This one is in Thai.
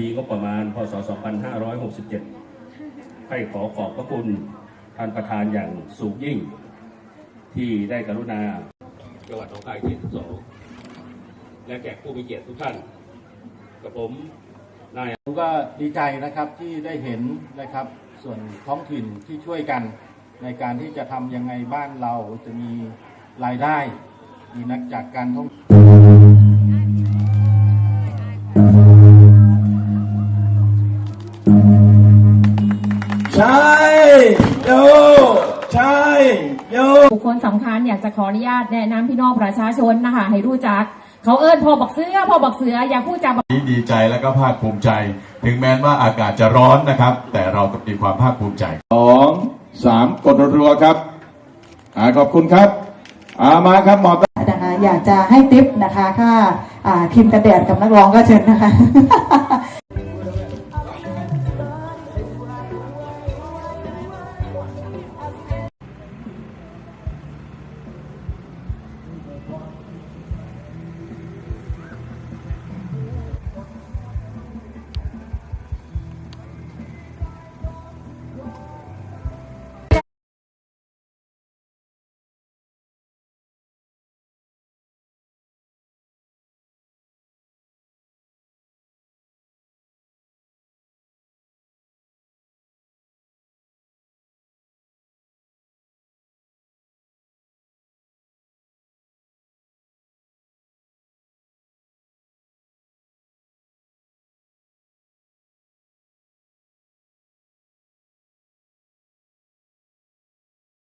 ปีงบประมาณ พศ 2567 ให้ขอขอบพระคุณท่านประธานอย่างสูงยิ่ง ที่ได้กรุณาจังหวัดหนองคายเขต12และแขกผู้มีเกียรติทุกท่าน กับผมนายผมก็ดีใจนะครับที่ได้เห็นนะครับส่วนท้องถิ่นที่ช่วยกันในการที่จะทำยังไงบ้านเราจะมีรายได้ มีนักจากการท่อง ใช่โยใช่โยบุคคลสำคัญอยากจะขออนุญาตแนะนำพี่น้องประชาชนนะคะให้รู้จัก เขาเอิ้นพอบักเสือพอบักเสืออย่าพูดจานี้ดีใจและก็ภาคภูมิใจ ถึงแม้ว่าอากาศจะร้อนนะครับ แต่เราก็มีความภาคภูมิใจ สองสามกดรัวๆครับอ่าขอบคุณครับอามาครับหมอ นะคะอยากจะให้ติปนะคะค่าอ่าครีมกันแดดกับนักร้องก็เชิญนะคะ